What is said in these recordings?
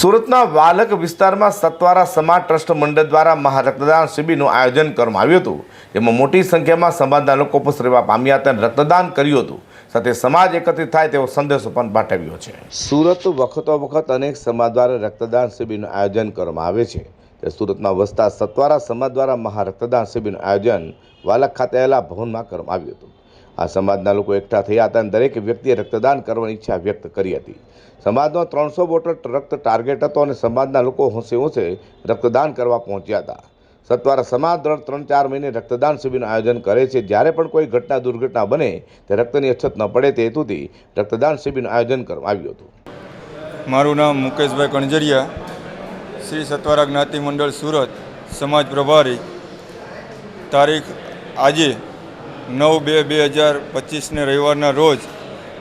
સુરતના વાલક વિસ્તારમાં સત્વારા સમાજ ટ્રસ્ટ મંડળ દ્વારા મહા રક્તદાન શિબિરનું આયોજન કરવામાં આવ્યું હતું, જેમાં મોટી સંખ્યામાં સમાજના લોકો રહેવા પામ્યા હતા રક્તદાન કર્યું હતું. સાથે સમાજ એકત્રિત થાય તેવો સંદેશો પણ પાઠવ્યો છે. સુરત વખતો વખત અનેક સમાજ દ્વારા રક્તદાન શિબિરનું આયોજન કરવામાં આવે છે. તે સુરતમાં વસતા સત્વારા સમાજ દ્વારા મહા રક્તદાન શિબિરનું આયોજન વાલક ખાતે આવેલા ભવનમાં કરવામાં આવ્યું હતું. આ સમાજના લોકો એકઠા થયા હતા અને દરેક વ્યક્તિએ રક્તદાન કરવાની ઈચ્છા વ્યક્ત કરી હતી. સમાજનો ત્રણસો બોટલ રક્ત ટાર્ગેટ હતો અને સમાજના લોકો હોંશે હોંશે રક્તદાન કરવા પહોંચ્યા હતા. સત્વારા સમાજ દર ત્રણ ચાર મહિને રક્તદાન શિબિરનું આયોજન કરે છે. જ્યારે પણ કોઈ ઘટના દુર્ઘટના બને, તે રક્તની અછત ન પડે તે હેતુથી રક્તદાન શિબિરનું આયોજન કરવામાં આવ્યું હતું. મારું નામ મુકેશભાઈ કણજરિયા, શ્રી સત્વારા જ્ઞાતિ મંડળ સુરત, સમાજ પ્રભારી. તારીખ આજે નવ બે બે હજાર પચીસને રવિવારના રોજ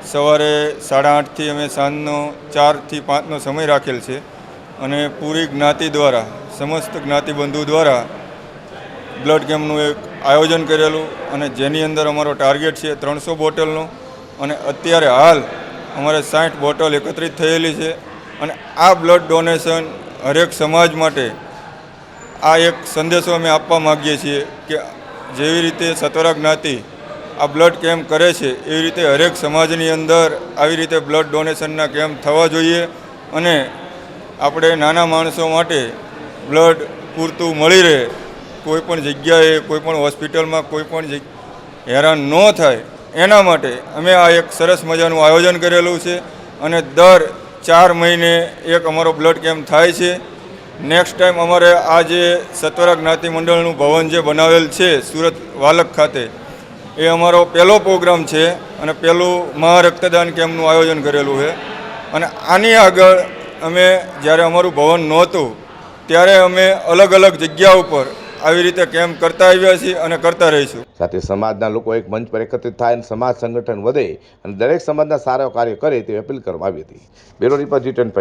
સવારે સાડા આઠથી અમે સાંજનો ચારથી પાંચનો સમય રાખેલ છે અને પૂરી જ્ઞાતિ દ્વારા, સમસ્ત જ્ઞાતિબંધુ દ્વારા બ્લડ કેમ્પનું એક આયોજન કરેલું અને જેની અંદર અમારો ટાર્ગેટ છે ત્રણસો બોટલનો અને અત્યારે હાલ અમારે સાઠ બોટલ એકત્રિત થયેલી છે અને આ બ્લડ ડોનેશન હરેક સમાજ માટે આ એક સંદેશો અમે આપવા માગીએ છીએ કે જેવી રીતે સત્વરા જ્ઞાતિ આ બ્લડ કેમ્પ કરે છે, એવી રીતે હરેક સમાજની અંદર આવી રીતે બ્લડ ડોનેશનના કેમ્પ થવા જોઈએ અને આપણે નાના માણસો માટે બ્લડ પૂરતું મળી રહે. કોઈ પણ જગ્યાએ કોઈપણ હોસ્પિટલમાં, કોઈ પણ હેરાન ન થાય. એના માટે અમે આ એક સરસ મજાનું આયોજન કરેલું છે અને દર ચાર મહિને એક અમારો બ્લડ કેમ્પ થાય છે. નેક્સ્ટ ટાઈમ અમારે આ જે સત્વરા જ્ઞાતિ મંડળનું ભવન જે બનાવેલ છે, સુરત વાલક ખાતે, એ અમારો પહેલો પ્રોગ્રામ છે અને પહેલું મહા રક્તદાન કેમ્પનું આયોજન કરેલું છે. અને આની આગળ અમે જ્યારે અમારું ભવન નહોતું, ત્યારે અમે અલગ અલગ જગ્યા ઉપર આવી રીતે કેમ્પ કરતા આવ્યા છીએ અને કરતા રહીશું. સાથે સમાજના લોકો એક મંચ પર એકત્રિત થાય અને સમાજ સંગઠન વધે અને દરેક સમાજના સારા કાર્ય કરે તેવી અપીલ કરવામાં આવી હતી. બ્યુરો રિપોર્ટ જી ટેન